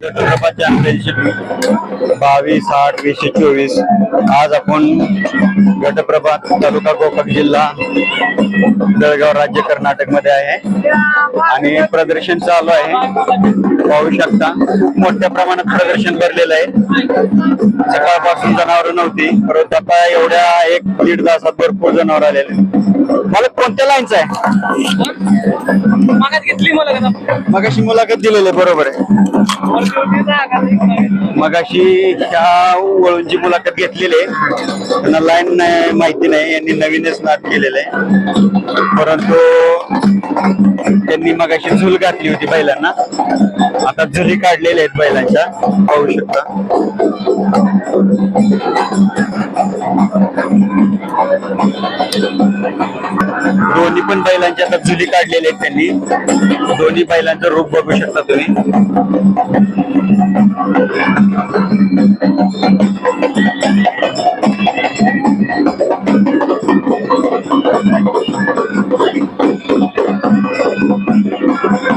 Yeah. Championship बावीस आठ वीसशे चोवीस. आज आपण गटप्रभात तालुका गोकाक जिल्हा जळगाव राज्य कर्नाटकमध्ये आहे. आणि प्रदर्शन चालू आहे. पाहू शकता खूप मोठ्या प्रमाणात प्रदर्शन भरलेलं आहे. सकाळपासून जनावर नव्हती परंतु आता एवढ्या एक दीड तासात भरपूर जनावर आलेले मला कोणत्या लाईनचं आहे? मगाशी मुलाखत दिलेली आहे, बरोबर आहे. मगाशी ह्या वळूंची मुलाखत घेतलेली आहे. त्यांना लाईन नाही माहिती नाही यांनी नवीनच नाट केलेलं आहे. परंतु त्यांनी मगाशी झुल घातली होती बैलांना. आता झुली काढलेल्या आहेत बैलांच्या. पाहू शकता. दोन्ही पण बैलांच्या आता झुली काढलेल्या आहेत त्यांनी. दोन्ही बैलांचं रूप बघू शकता तुम्ही.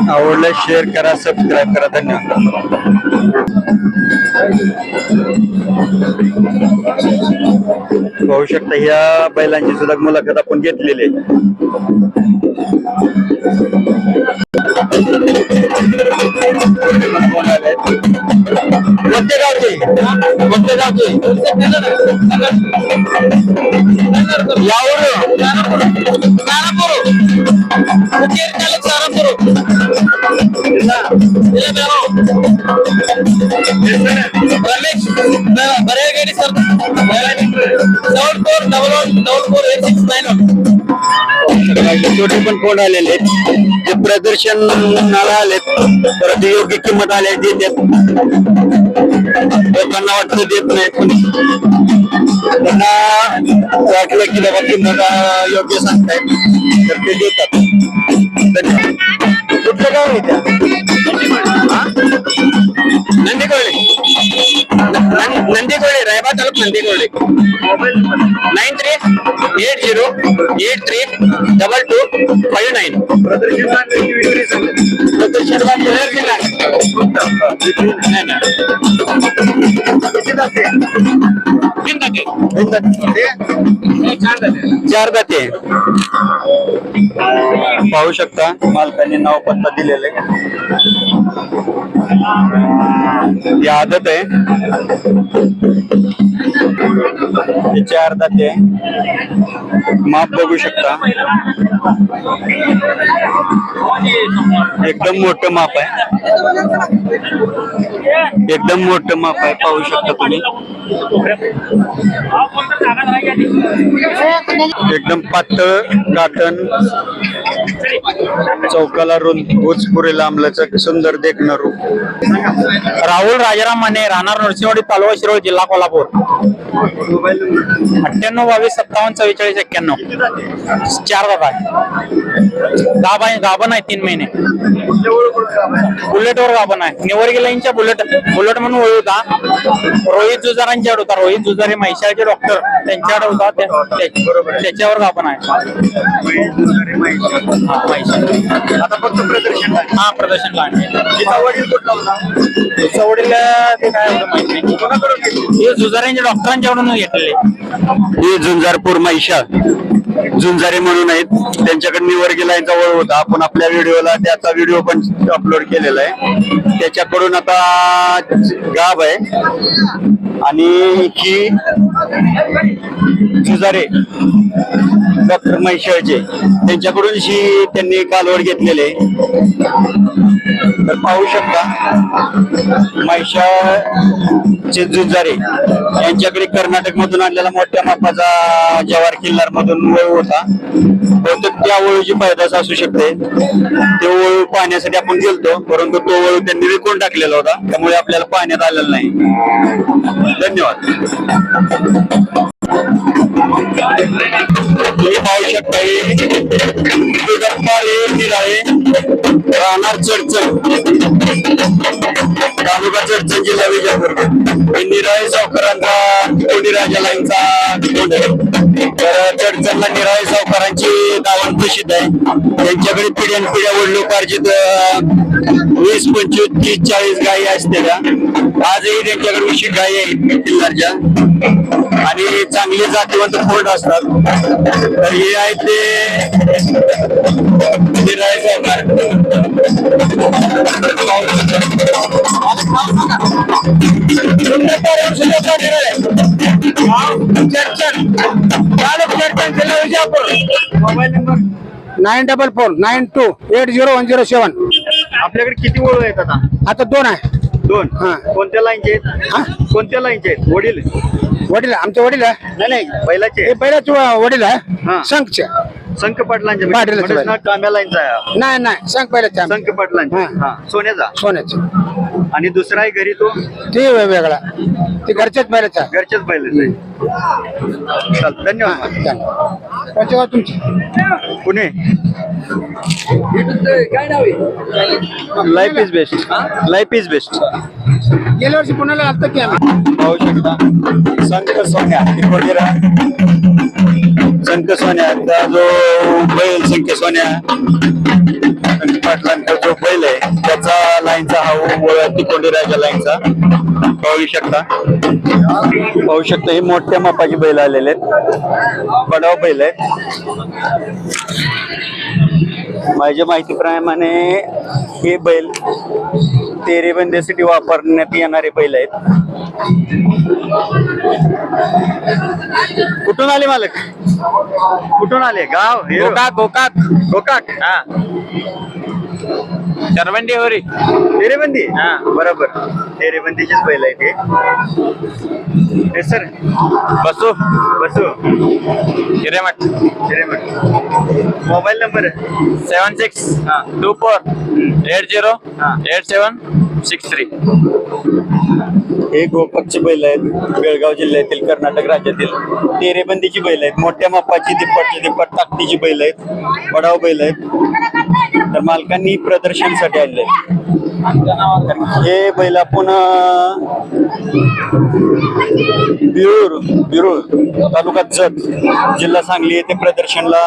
आवडलं शेअर करा सबस्क्राईब करा धन्यवाद. पाहू शकता ह्या बैलांची सुद्धा मुलाखत आपण घेतलेली आहे. ಒಳ್ಳೆದಾಗಿ ಯಾವ ಊರು Ramesh ಬರೆಯಗೇಡಿ sir seven four double one double four eight six nine one छोटे पण कोण आलेले आहेत? ते प्रदर्शनाला आलेत परत योग्य किंमत आल्या देतात लोकांना वाटतं देत नाही पण त्यांना वाटलं की बाबा किंमत योग्य सांगताय तर ते देतात. कुठलं गाव त्या? नंदीकोळे. नंदीकोळे रायबा तालुक Nandikole. Nine three. Eight zero eight three double two five nine चार दाते पाहू शकता मालकाने नाव पत्ता दिलेले आहे आदत आहे चार दाते. माप बघू शकता. एकदम मोठं माप आहे. एकदम मोठं माप आहे. पाहू शकता तुम्ही. एकदम पातळ काटन चौकाला रुंद उचपुरे लांबल्याचं सुंदर देखणं रूप. राहुल राजाराम माने राहणार नरसिंहवाडी तालुका शिरोळ जिल्हा कोल्हापूर. अठ्ठ्याण्णव बावीस सत्तावन्न चव्वेचाळीस एक्क्याण्णव. चार दादा. गाभ आहे गाभण आहे तीन महिने. बुलेटवर गाभण आहे निवर्गी लाईनच्या बुलेट बुलेट म्हणून ओळख होता रोहित जुजारांच्याकडे होता. रोहित जुजारे म्हैशाळचे डॉक्टर त्यांच्याकडे होता. त्या- त्या- त्याच्यावर गाभण आहे हा. आता फक्त प्रदर्शन. हा हिचा वडील कुठला होता? चवडीला ते काय एवढं माहीत नाही. कोणाकडून घेतली? हे जुजाऱ्यांच्या डॉक्टरांच्याकडून घेतलेले. हे झुंजारपूर मैशाळ झुंजारे म्हणून आहेत. त्यांच्याकडे निवर्गी लाईनचा वळ होता. आपण आपल्या व्हिडिओला त्याचा व्हिडिओ पण अपलोड केलेला आहे. त्याच्याकडून आता गाब आहे. आणि ही झुंजारे डॉक्टर मैशाळचे त्यांच्याकडून ही त्यांनी कालवड घेतलेले तर पाहू शकता मैशाळचे झुंजारे यांच्याकडे कर्नाटक मधून आणलेला मोठ्या मापाचा जवार किल्लार मधून वळू होता. बहुतेक त्या वळूची पैदास असू शकते ते वळू पाहण्यासाठी आपण गेलतो परंतु तो वळू त्यांनी विकून टाकलेला होता. त्यामुळे आपल्याला पाहण्यात आलेला नाही. धन्यवाद. तुम्ही पाहू शकता राहणार चडचण. तालुका चडचण जिल्हा विजापूर हे निराळे सावकारांचा कोणी राजा लाईनचा तर चडचणला निराळे सावकारांची दावण प्रसिद्ध आहे त्यांच्याकडे पिढ्यान पिढ्या वडलोपार्जित वीस पंचवीस तीस चाळीस गायी असलेल्या आजही त्यांच्याकडे विशी गायी आहेत किल्लारच्या आणि चांगले जातीवंत फोड असतात. तर हे आहेत ते mobile number nine double four nine two eight zero one zero seven. आपल्याकडे किती ओळख आहेत आता? आता दोन आहे. दोन? हा. कोणत्या लाईनचे आहेत? हा? कोणत्या लाईनचे आहेत? वडील? वडील आमचे वडील आहे. नाही नाही बैलाचे हे पहिल्याच वडील आहे. हा. संघचे. संख पाटलांचे पाटलांचे म्हणजे आहे. हा. नाही नाही संघ पहिल्याचे आमचे. संख पाटलांचे. हा. हा सोन्याचा? सोन्याचे. आणि दुसरा आहे घरी तो? ते वेगळा ते घरच्याच आहे. घरच्याच बैलाचे चाल धन्यवाद. कोणचे गाव तुमचे? Pune. Life is best life is best गेल्या वर्षी पुण्याला आलता की आम्ही? पाहू शकता. संत सोन्या संत सोन्या जो बैल संख्य सोन्या संत पाटलांचा जो बैल आहे त्याचा लाईनचा हा ओळख तिकोंडी राजा लाईनचा पाहू शकता. पाहू शकता ही मोठ्या मापाची बैल आलेले आहेत. पडाव बैल आहेत. माझ्या माहितीप्रमाणे हे बैल तेरे बंदेसाठी वापरण्यात येणारे बैल आहेत. कुठून आले मालक? कुठून आले? गाव? गोकाक गोकाक. गोकाक? हा. शरवंडी होरी. तेरेबंदी? हा. बरोबर. तेरेबंदीचेच बैल आहे ते. हे सर. बसू. बसू. Hiremath. Hiremath. Mobile number? Seven six हा. टू फोर एट झिरो हा. Eight seven six three. हे गोपकचे बैल आहेत. बेळगाव जिल्ह्यातील कर्नाटक राज्यातील. तेरेबंदीची बैल आहेत. मोठ्या मापाची दिप्पटची दिप्पट ताकदीची बैल आहेत. बडाव बैल आहेत. तर मालकांनी प्रदर्शनासाठी आणले हे बैल आपण बिरूर बिरूर तालुका जत जिल्हा सांगली येथे प्रदर्शनला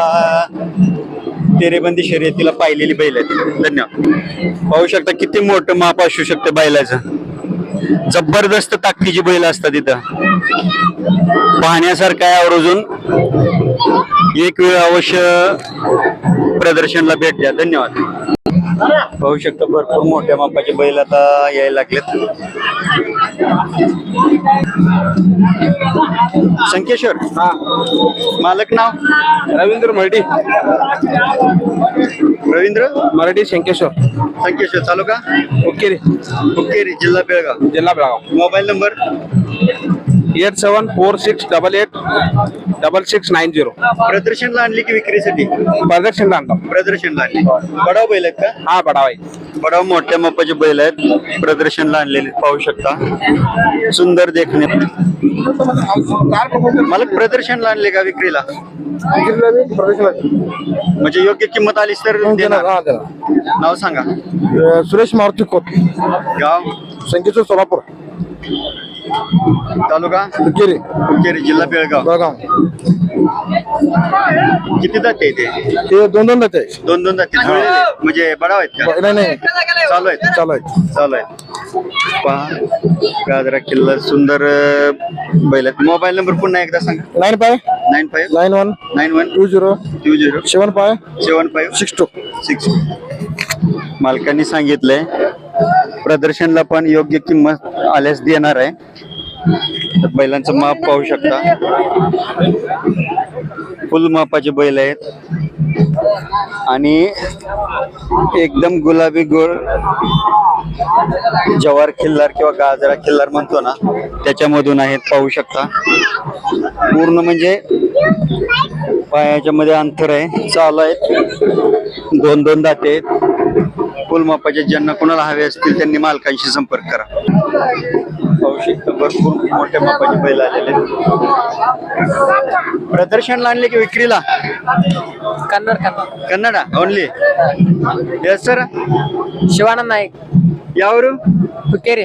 तेरेबंदी शर्यतीला पाहिलेली बैल आहेत. धन्यवाद. पाहू शकता किती मोठं माप असू शकते बैलाचं. जबरदस्त ताकदीची बैल असतात इथं. पाहण्यासारखं आहे आवर्जून. एक वेळ अवश्य प्रदर्शनला भेट द्या. धन्यवाद. पाहू शकता भरपूर मोठ्या मापाचे बैल आता यायला लागलेत. संकेश्वर. मालक नाव? रवींद्र मराठी रवींद्र? मराठी शंकेश्वर संकेश्वर चालू का ओके रे हुक्केरी जिल्हा बेळगाव. जिल्हा Belgaum. Mobile number? Eight seven four six double eight double six nine zero. प्रदर्शनला आणली की विक्रीसाठी? प्रदर्शन आणतो प्रदर्शनला आणली. बडाव बैल आहेत का? हा बडावाई बडाव मोठ्या मापाचे बैल आहेत. प्रदर्शनला आणलेले पाहू शकता. सुंदर देखणे. मला प्रदर्शनला आणले का विक्रीला? म्हणजे योग्य किंमत आलीच तर देणार. नाव सांगा. सुरेश मारुती खोत गाव? संकेश्वर सोलापूर. तालुका? उकेरी हुक्केरी जिल्हा बेळगाव. बेळगाव. किती जाते ते ते दोन दोन जाते दोन दोन जाते? म्हणजे बडाव आहेत का? नाही नाही. चालू आहेत. चालू आहे चालू आहे पहा. गाजरा किल्ला सुंदर बैल आहेत. मोबाईल नंबर पुन्हा एकदा सांगा. Nine five. Nine five. Nine one. Nine one. Two zero. Two zero. Seven five. Seven five. Six two. Six मालकांनी सांगितलंय प्रदर्शनला पण योग्य किंमत आल्यास देणार आहे. बैलांचं माप पाहू शकता. फुल मापाचे बैल आहेत. आणि एकदम गुलाबी गोळ जवार खिल्लार किंवा गाजरा खिल्लार म्हणतो ना त्याच्यामधून आहेत पाहू शकता. पूर्ण म्हणजे पायाच्या मध्ये अंतर आहे. चालू आहेत. दोन दोन दाते आहेत. खोल मापाचे ज्यांना कोणाला हवे असतील त्यांनी मालकांशी संपर्क करा. पाहू भरपूर मोठ्या मापाचे बैल आलेले प्रदर्शनला आणले की विक्रीला? Kannada Kannada. Only yes sir Shivanand Naik. यावरून? तुकेरे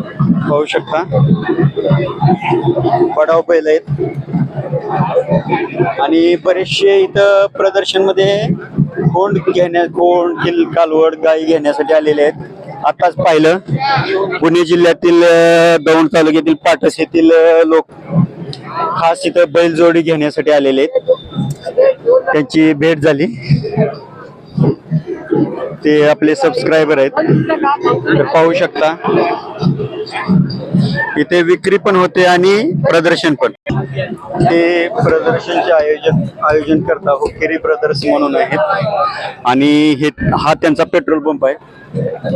पाहू शकता. पडाव बैल आहेत. आणि बरेचसे इथं प्रदर्शनमध्ये कोंड घेण्या कोंड किल कालवड गाई घेण्यासाठी आलेले आहेत. आताच पाहिलं पुणे जिल्ह्यातील दौंड तालुक्यातील पाटस येथील लोक खास इथं बैलजोडी घेण्यासाठी आलेले आहेत. त्यांची भेट झाली. ते आपले सबस्क्रायबर आहेत. तर पाहू शकता. इथे विक्री पण होते आणि प्रदर्शन पण. ते प्रदर्शनचे आयोजन आयोजन करता हुकेरी ब्रदर्स म्हणून आहेत. आणि हे हा त्यांचा पेट्रोल पंप आहे.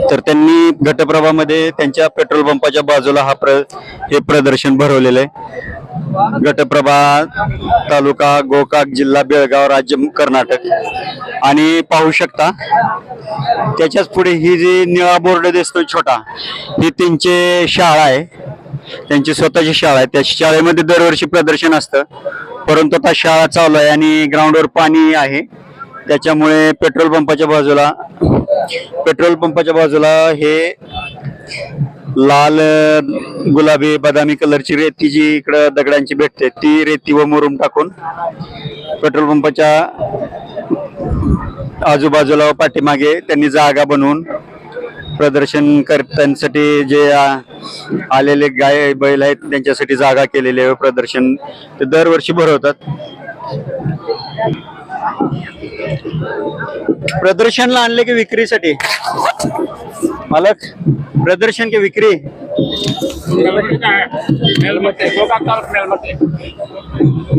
तर त्यांनी घटप्रभामध्ये त्यांच्या पेट्रोल पंपाच्या बाजूला हा प्र हे प्रदर्शन भरवलेलं आहे. गटप्रभा तालुका गोकाक जिल्हा बेळगाव राज्य कर्नाटक. आणि पाहू शकता त्याच्याच पुढे ही जी निळा बोर्ड दिसतो छोटा ही त्यांची शाळा आहे. त्यांची स्वतःची शाळा आहे. त्या शाळेमध्ये दरवर्षी प्रदर्शन असतं. परंतु आता शाळा चालू आहे आणि ग्राउंडवर पाणी आहे. त्याच्यामुळे पेट्रोल पंपाच्या बाजूला पेट्रोल पंपाच्या बाजूला हे लाल गुलाबी बदामी कलरची रेती जी इकडं दगडांची भेटते ती रेती व मुरुम टाकून पेट्रोल पंपाच्या आजूबाजूला व पाठीमागे त्यांनी जागा बनवून प्रदर्शन करतांसाठी जे आलेले गाय बैल आहेत त्यांच्यासाठी जागा केलेली आहे प्रदर्शन. ते दरवर्षी भरवतात. प्रदर्शनला आणले की विक्रीसाठी? मालक प्रदर्शन की विक्री?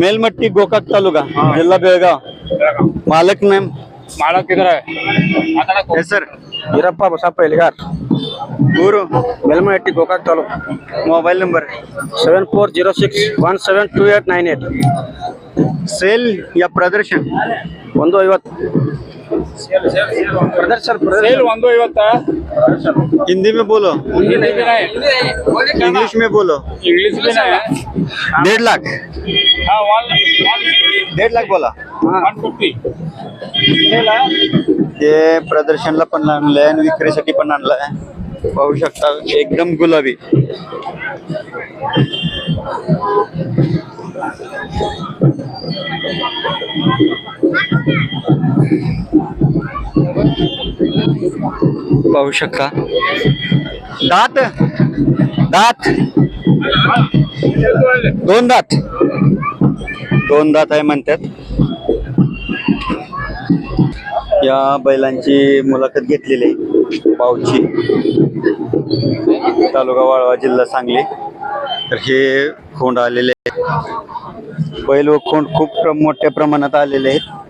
मेलमट्टी गोकाक तालुका जिल्हा बेळगाव. मालक नेम मालक किधर आहे. सर ಈರಪ್ಪ ಬಸಪ್ಪ ಎಲಿಗಾರ್. ಊರು Belmahatti Gokak taluk. Mobile number seven four zero six one seven two eight nine eight sale ಯ ಪ್ರದರ್ಶನ್. ಒಂದು ಐವತ್ತು. हिंदी में बोलो। हिंदी इंग्लिश में बोलो। इंग्लिश में डेढ़ लाख। हाँ डेढ़ लाख बोला। ते फिफ्टी प्रदर्शनला पण आणलं आहे आणि विक्रीसाठी पण आणलं आहे पाहू शकता एकदम गुलाबी. पाहू शकता. दात दात. दोन दात. दोन दात आहे म्हणतात. या बैलांची मुलाखत घेतलेली आहे पावची. तालुका वाळवा जिल्हा सांगली. तर हे खोंड आलेले आहेत. बैल व खोंड खूप मोठ्या प्रमाणात आलेले आहेत.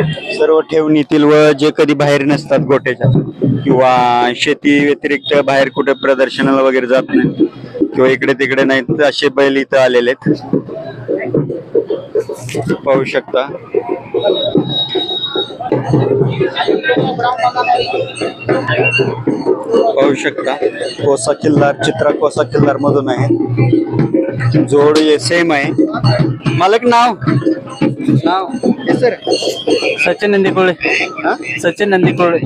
सर्व ठेवणीतील व जे कधी बाहेर नसतात गोट्याच्या किंवा शेती व्यतिरिक्त बाहेर कुठे प्रदर्शनाला वगैरे जात नाही किंवा इकडे तिकडे नाहीत असे बैल इथं आलेले आहेत. पाहू शकता. पाहू शकता. कोसा किल्लार चित्रा कोसा किल्लार मधून आहे. जोड सेम आहे. मालक नाव? ನಾವು ಹೆಸರು? ಸಚಿನ್ ನಂದಿಕೊಳ್ಳಿ. ಸಚಿನ್ ನಂದಿಕೊಳ್ಳಿ.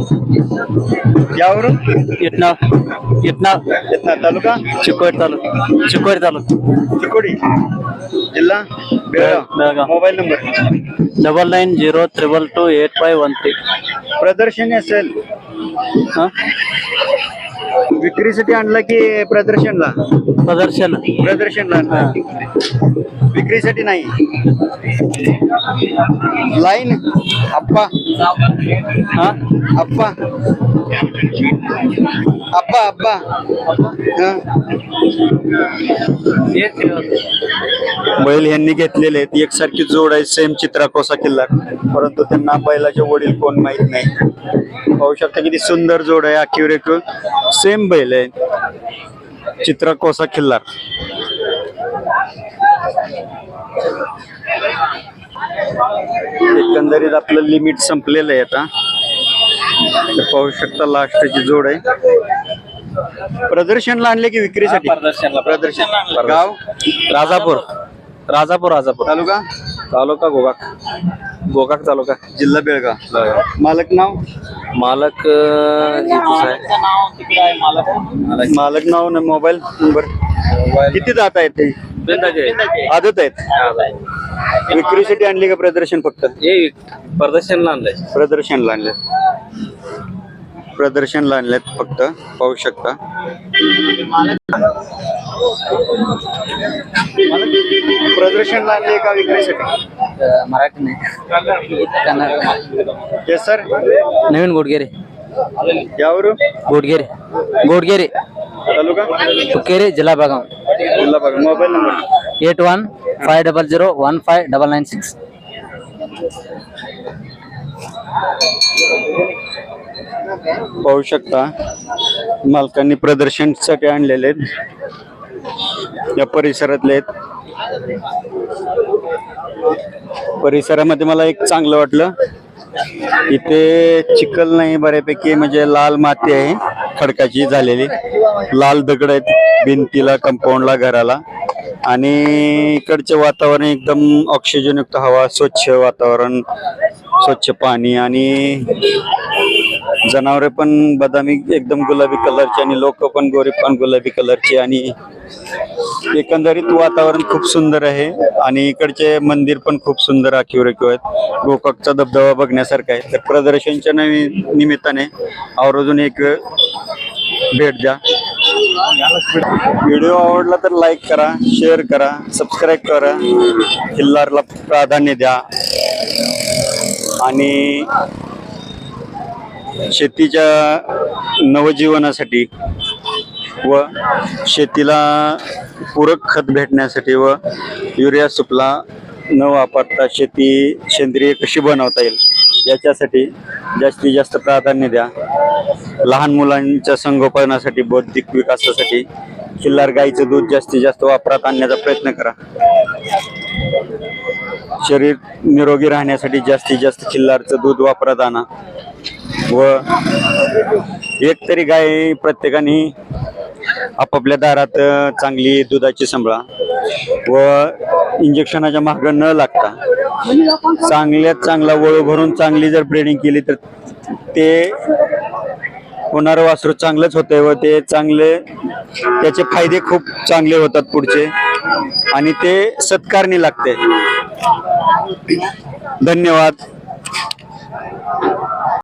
ಯಾವರು? ಇಟ್ನಾಳ್ ಇಟ್ನಾಳ್ ಇಟ್ನಾಳ್ ತಾಲೂಕಾ? ಚಿಕ್ಕೋಡಿ ತಾಲೂಕು. ಚಿಕ್ಕೋಡಿ ತಾಲೂಕು. ಚಿಕ್ಕೋಡಿ. ಇಲ್ಲ mobile number. Double nine zero triple two eight five one three. ಪ್ರದರ್ಶನ ಸೆಲ್. ಹಾಂ? विक्रीसाठी आणला की प्रदर्शनला? प्रदर्शन प्रदर्शनला आणला. विक्रीसाठी नाही. लाईन अप्पा हा? अप्पा अप्पा अप्पा हा. बैल यांनी घेतलेले आहेत. एकसारखी जोड आहे सेम चित्रा कोसा किल्ला. परंतु त्यांना बैलाचे वडील कोण माहीत नाही. पाहू शकता किती सुंदर जोड आहे एक सेम बैल आहे. चित्रा कोसा खिल्लार. एकंदरीत आपलं लिमिट संपलेलं आहे आता. पाहू शकता लास्टची जोड आहे. प्रदर्शनला आणले की विक्रीसाठी? प्रदर्शनला. प्रदर्शन. गाव? राजापूर. राजापूर राजापूर. तालुका? तालुका गोगाक गोगाक तालुका. जिल्हा बेळगाव. मालक नाव? मालक मालक नाव न मोबाईल नंबर? किती जात आहेत ते? आदत आहेत? विक्रीसाठी आणली का प्रदर्शन फक्त? प्रदर्शनला आणलंय. प्रदर्शनला आणले प्रदर्शनला आणलेत फक्त. पाहू शकता. प्रदर्शनला आणले का विक्रीसाठी? मराठी नाही. Yes sir Navin Godgere. यावर गोडगेरे. गोडगेरे. तालुका? हुक्केरे जिल्हा बेळगाव जिल्हा बघा mobile number? Eight one five double zero one five double nine six. पाहू शकता मालकांनी प्रदर्शनसाठी आणलेले आहेत. या परिसरातले आहेत. परिसरामध्ये मला एक चांगलं वाटलं. इथे चिखल नाही बऱ्यापैकी म्हणजे लाल माती आहे खडकाची झालेली. लाल दगड आहेत भिंतीला कंपाऊंडला घराला. आणि इकडचे वातावरण एकदम ऑक्सिजनयुक्त हवा स्वच्छ वातावरण स्वच्छ पाणी आणि जनावरे पण बदामी एकदम गुलाबी कलरची आणि लोक पण गोरी पण गुलाबी कलरची आणि एकंदरीत वातावरण खूप सुंदर आहे आणि इकडचे मंदिर पण खूप सुंदर आखीव रेखीव आहेत. गोकाकचा धबधबा बघण्यासारखा आहे. तर प्रदर्शनच्या नवी निमित्ताने आवर्जून एक भेट द्या. व्हिडिओ आवडला तर लाईक करा शेअर करा सबस्क्राईब करा. किल्लारला प्राधान्य द्या. आणि शेतीच्या नवजीवनासाठी व शेतीला पूरक खत भेटण्यासाठी व युरिया सुपला न वापरता शेती सेंद्रिय कशी बनवता येईल याच्यासाठी जास्तीत जास्त प्राधान्य द्या. लहान मुलांच्या संगोपनासाठी बौद्धिक विकासासाठी खिल्लार गाईचं दूध जास्तीत जास्त वापरात आणण्याचा प्रयत्न करा. शरीर निरोगी राहण्यासाठी जास्तीत जास्त खिल्लारचं दूध वापरात आणा. व एक तरी गाय प्रत्येकाने आपापल्या दारात चांगली दुधाची संभळा व इंजेक्शनाच्या माग न लागता चांगल्यात चांगला वळू भरून चांगली जर ब्रेडिंग केली तर ते होणारं वासरू चांगलंच होतंय व ते चांगले त्याचे फायदे खूप चांगले होतात पुढचे आणि ते सत्कारणी लागते. धन्यवाद.